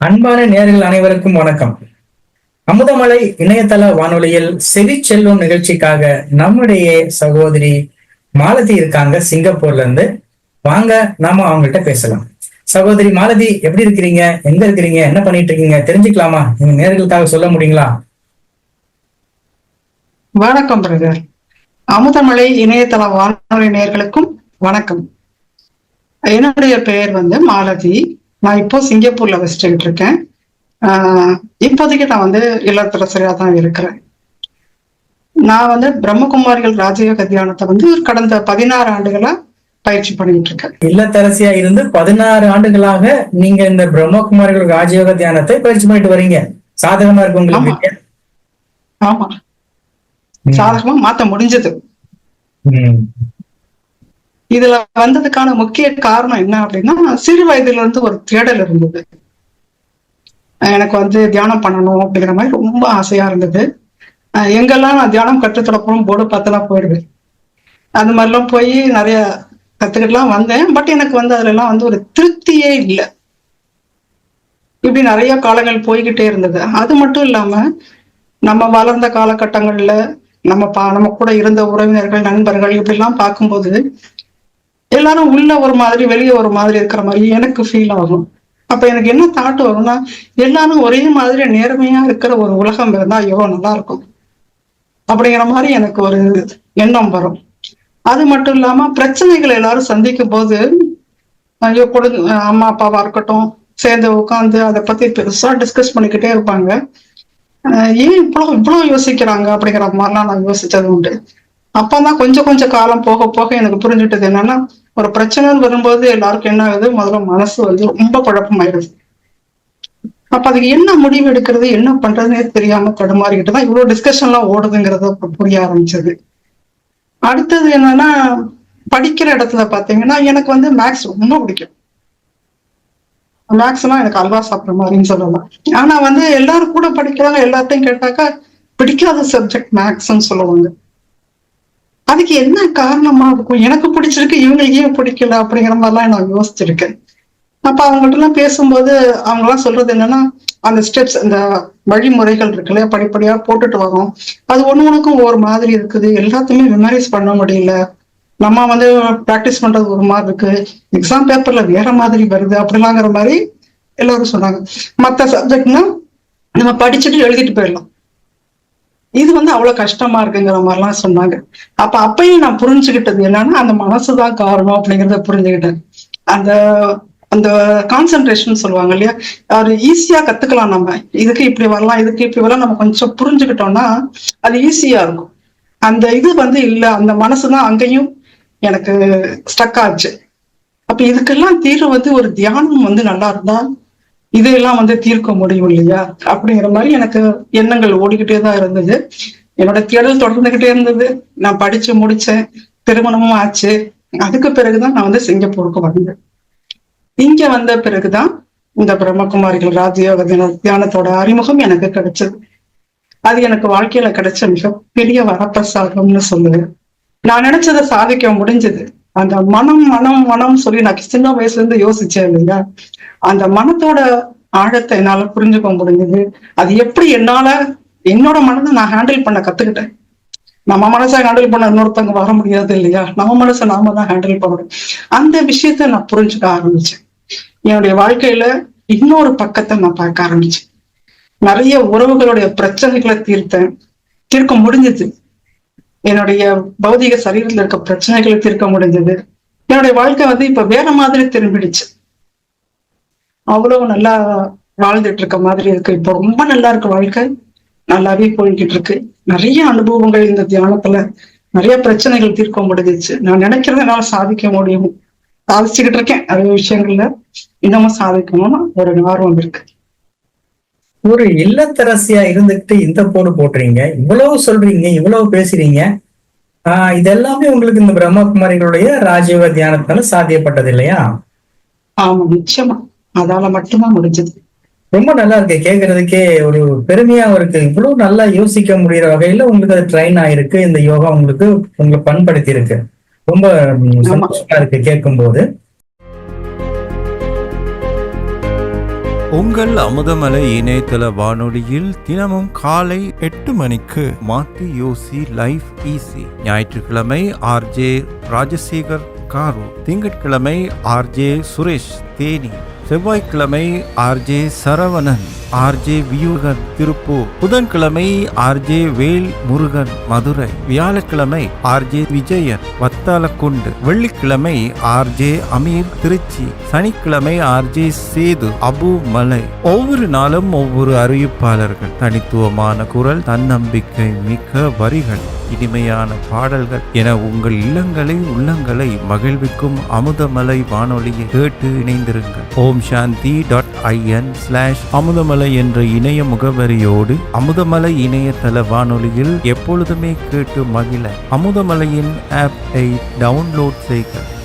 அன்பான நேர்கள் அனைவருக்கும் வணக்கம். அமுதமலை இணையதள வானொலியில் செவி செல்வம் நிகழ்ச்சிக்காக நம்முடைய சகோதரி மாலதி இருக்காங்க சிங்கப்பூர்ல இருந்து வாங்க நாம அவங்கள்ட்ட பேசலாம். சகோதரி மாலதி எப்படி இருக்கிறீங்க? எங்க இருக்கிறீங்க? என்ன பண்ணிட்டு இருக்கீங்க? தெரிஞ்சுக்கலாமா? நீங்க நேர்களுக்காக சொல்ல முடியுங்களா? வணக்கம் பிரதர் அமுதமலை இணையதள வானொலி நேர்களுக்கும் வணக்கம். என்னுடைய பெயர் வந்து மாலதி. நான் இப்போ சிங்கப்பூர்ல வசிச்சுக்கிட்டு இருக்கேன். ஆஹ் இப்போதைக்கு நான் வந்து இல்லத்தரசரியா தான் இருக்கிறேன். நான் வந்து பிரம்மகுமாரிகள் ராஜயோக தியானத்தை வந்து கடந்த பதினாறு ஆண்டுகளா பயிற்சி பண்ணிட்டு இருக்கேன். இல்லத்தரசியா இருந்து பதினாறு ஆண்டுகளாக நீங்க இந்த பிரம்மகுமாரிகள் ராஜயோக தியானத்தை பயிற்சி பண்ணிட்டு வரீங்க. சாதகமா இருக்கு உங்களுக்கு ஆமா. சாதகமா மாத்த முடிஞ்சது. இதுல வந்ததுக்கான முக்கிய காரணம் என்ன அப்படின்னா சிறு வயதுல இருந்து ஒரு தேடல் இருந்தது. எனக்கு வந்து தியானம் பண்ணணும் அப்படிங்கிற மாதிரி ரொம்ப ஆசையா இருந்தது. எங்கெல்லாம் நான் தியானம் கற்றுத்தரப்போம் போர்டு பார்த்தெல்லாம் போயிடுவேன். அந்த மாதிரிலாம் போய் நிறைய கத்துக்கிட்டுலாம் வந்தேன். பட் எனக்கு வந்து அதுல எல்லாம் வந்து ஒரு திருப்தியே இல்லை. இப்படி நிறைய காலங்கள் போய்கிட்டே இருந்தது. அது மட்டும் இல்லாம நம்ம வளர்ந்த காலகட்டங்கள்ல நம்ம பா நம்ம கூட இருந்த உறவினர்கள் நண்பர்கள் இப்படிலாம் பார்க்கும்போது எல்லாரும் உள்ள ஒரு மாதிரி வெளியே ஒரு மாதிரி இருக்கிற மாதிரி எனக்கு ஃபீல் ஆகும். அப்ப எனக்கு என்ன தாட் வரும்னா எல்லாரும் ஒரே மாதிரி நேர்மையா இருக்கிற ஒரு உலகம் இருந்தா எவ்வளவு நல்லா இருக்கும். அப்படிங்கிற மாதிரி எனக்கு ஒரு எண்ணம் வரும். அது மட்டும் இல்லாம பிரச்சனைகளை எல்லாரும் சந்திக்கும் போது ஐயோ கொடு அம்மா அப்பாவா இருக்கட்டும் சேர்ந்து உட்காந்து அதை பத்தி பெருசா டிஸ்கஸ் பண்ணிக்கிட்டே இருப்பாங்க. ஏன் இவ்வளவு இவ்வளவு யோசிக்கிறாங்க அப்படிங்கிற மாதிரிலாம் நான் யோசிச்சது உண்டு. அப்பதான் கொஞ்சம் கொஞ்சம் காலம் போக போக எனக்கு புரிஞ்சுட்டது என்னன்னா ஒரு பிரச்சனைன்னு வரும்போது எல்லாருக்கும் என்ன ஆகுது? முதல்ல மனசு வந்து ரொம்ப குழப்பமாயிடுது. அப்ப அதுக்கு என்ன முடிவு எடுக்கிறது? என்ன பண்றதுன்னே தெரியாம தடுமாறிக்கிட்டு தான் இவ்வளவு டிஸ்கஷன் எல்லாம் ஓடுதுங்கிறத புரிய ஆரம்பிச்சது. அடுத்தது என்னன்னா படிக்கிற இடத்துல பாத்தீங்கன்னா எனக்கு வந்து மேக்ஸ் ரொம்ப பிடிக்கும். மேக்ஸ்னா எனக்கு அல்வா சாப்பிட்ற மாதிரின்னு சொல்லலாம். ஆனா வந்து எல்லாரும் கூட படிக்கிறாங்க எல்லாத்தையும் கேட்டாக்கா பிடிக்காத சப்ஜெக்ட் மேக்ஸ்ன்னு சொல்லுவாங்க. அதுக்கு என்ன காரணமா இருக்கும் எனக்கு பிடிச்சிருக்கு இவங்களுக்கு ஏன் பிடிக்கல அப்படிங்கிற மாதிரிலாம் நான் யோசிச்சிருக்கேன். அப்ப அவங்கள்ட்ட எல்லாம் பேசும்போது அவங்க எல்லாம் சொல்றது என்னன்னா அந்த ஸ்டெப்ஸ் அந்த வழிமுறைகள் இருக்கு இல்லையா? படிப்படியா போட்டுட்டு வரோம். அது ஒண்ணு ஒண்ணுக்கும் ஒரு மாதிரி இருக்குது. எல்லாத்தையுமே மெமரைஸ் பண்ண முடியல. நம்ம வந்து ப்ராக்டிஸ் பண்றது ஒரு மாதிரி இருக்கு. எக்ஸாம் பேப்பர்ல வேற மாதிரி வருது அப்படிலாங்கிற மாதிரி எல்லாரும் சொன்னாங்க. மற்ற சப்ஜெக்ட்னா நம்ம படிச்சுட்டு எழுதிட்டு போயிடலாம். இது வந்து அவ்வளவு கஷ்டமா இருக்குங்கிற மாதிரிலாம் சொன்னாங்க. அப்ப அப்பயும் நான் புரிஞ்சுக்கிட்டது என்னன்னா அந்த மனசுதான் காரணம் அப்படிங்கிறத புரிஞ்சுக்கிட்டேன் அந்த அந்த கான்சென்ட்ரேஷன் சொல்லுவாங்க இல்லையா? அது ஈஸியா கத்துக்கலாம் நம்ம. இதுக்கு இப்படி வரலாம் இதுக்கு இப்படி வரலாம் நம்ம கொஞ்சம் புரிஞ்சுக்கிட்டோம்னா அது ஈஸியா இருக்கும். அந்த இது வந்து இல்ல அந்த மனசுதான் அங்கேயும் எனக்கு ஸ்டக் ஆச்சு. அப்ப இதுக்கெல்லாம் தீர்வு வந்து ஒரு தியானம் வந்து நல்லா இருந்தா இதையெல்லாம் வந்து தீர்க்க முடியும் இல்லையா? அப்படிங்கிற மாதிரி எனக்கு எண்ணங்கள் ஓடிக்கிட்டே தான் இருந்தது. என்னோட தேடல் தொடர்ந்துகிட்டே இருந்தது. நான் படிச்சு முடிச்சேன். திருமணமும் ஆச்சு. அதுக்கு பிறகுதான் நான் வந்து சிங்கப்பூருக்கு வந்தேன். இங்க வந்த பிறகுதான் இந்த பிரம்மகுமாரிகள் ராஜயோக தியானத்தோட அறிமுகம் எனக்கு கிடைச்சது. அது எனக்கு வாழ்க்கையில கிடைச்ச மிகப்பெரிய வரப்பிரசாதம்னு சொல்லுவேன். நான் நினைச்சதை சாதிக்க முடிஞ்சது. அந்த மனம் மனம் மனம் சொல்லி நான் சின்ன வயசுல இருந்து யோசிச்சேன் இல்லைங்க அந்த மனத்தோட ஆழத்தை என்னால புரிஞ்சுக்க முடிஞ்சது. அது எப்படி என்னால என்னோட மனதை நான் ஹேண்டில் பண்ண கத்துக்கிட்டேன்? நம்ம மனசை ஹேண்டில் பண்ண இன்னொருத்தவங்க வர முடியாது இல்லையா? நம்ம மனசை நாம தான் ஹேண்டில் பண்ணணும். அந்த விஷயத்த நான் புரிஞ்சுக்க ஆரம்பிச்சேன் என்னுடைய வாழ்க்கையில இன்னொரு பக்கத்தை நான் பார்க்க ஆரம்பிச்சேன் நிறைய உறவுகளுடைய பிரச்சனைகளை தீர்த்தேன். தீர்க்க முடிஞ்சது. என்னுடைய பௌதிக சரீரத்துல இருக்க பிரச்சனைகளை தீர்க்க முடிஞ்சது. என்னுடைய வாழ்க்கை வந்து இப்ப வேற மாதிரி திரும்பிடுச்சு. அவ்வளவு நல்லா வாழ்ந்துட்டு இருக்க மாதிரி இருக்கு. இப்போ ரொம்ப நல்லா இருக்கு வாழ்க்கை. நல்லாவே போய்கிட்டு இருக்கு. நிறைய அனுபவங்கள் இந்த தியானத்துல நிறைய பிரச்சனைகள் தீர்க்க முடிஞ்சிச்சு. நான் நினைக்கிறத என்னால சாதிக்க முடியும். சாதிச்சுக்கிட்டு இருக்கேன் நிறைய விஷயங்கள்ல. இன்னமும் சாதிக்கணும்னு ஒரு ஆர்வம் இருக்கு ஒரு இல்லத்தரசியா இருந்துகிட்டு இந்த போடு போட்டுறீங்க இவ்வளவு சொல்றீங்க இவ்வளவு பேசுறீங்க. ஆஹ் இதெல்லாமே உங்களுக்கு இந்த பிரம்மகுமாரிகளுடைய ராஜயோக தியானத்தினால சாத்தியப்பட்டது இல்லையா? ஆமா நிச்சயமா. அதால மட்டும்தான் முடிஞ்சது. ரொம்ப நல்லா இருக்கு. கேக்குறதுக்கே ஒரு பெருமையாவும் இருக்கு. இவ்வளவு நல்லா யோசிக்க முடியற வகையில உங்களுக்கு அது ட்ரைன் ஆயிருக்கு. இந்த யோகா உங்களுக்கு உங்களை பண்படுத்தி இருக்கு ரொம்ப சந்தோஷமா இருக்கு கேட்கும் போது உங்கள் அமுதமலை இணையதள வானொலியில் தினமும் காலை எட்டு மணிக்கு மாத்தி யோசி லைஃப் ஈஸி ஞாயிற்றுக்கிழமை ஆர்ஜே ராஜசேகர் காரு. திங்கட்கிழமை ஆர்ஜே சுரேஷ் தேனி. செவ்வாய்க்கிழமை ஆர்ஜே சரவணன் ஆர்ஜே வியூகன் திருப்பூர். புதன்கிழமை ஆர்ஜே வேல் முருகன் மதுரை. வியாழக்கிழமை ஆர்ஜே விஜயன் வத்தாலக்குண்டு வெள்ளிக்கிழமை ஆர்ஜே அமீர் திருச்சி. சனிக்கிழமை ஆர்ஜே சேது அபு மலை ஒவ்வொரு நாளும் ஒவ்வொரு அறிவிப்பாளர்கள் தனித்துவமான குரல் தன்னம்பிக்கை மிக்க வரிகள். இனிமையான பாடல்கள் என உங்கள் இல்லங்களை உள்ளங்களை மகிழ்விக்கும் அமுதமலை வானொலியை கேட்டு இணைந்திருங்கள். Om Shanti dot IN slash Amudhamalai என்ற இணைய முகவரியோடு அமுதமலை இணையதள வானொலியில் எப்பொழுதுமே கேட்டு மகிழ அமுதமலையின் ஆப்பை டவுன்லோட் செய்க.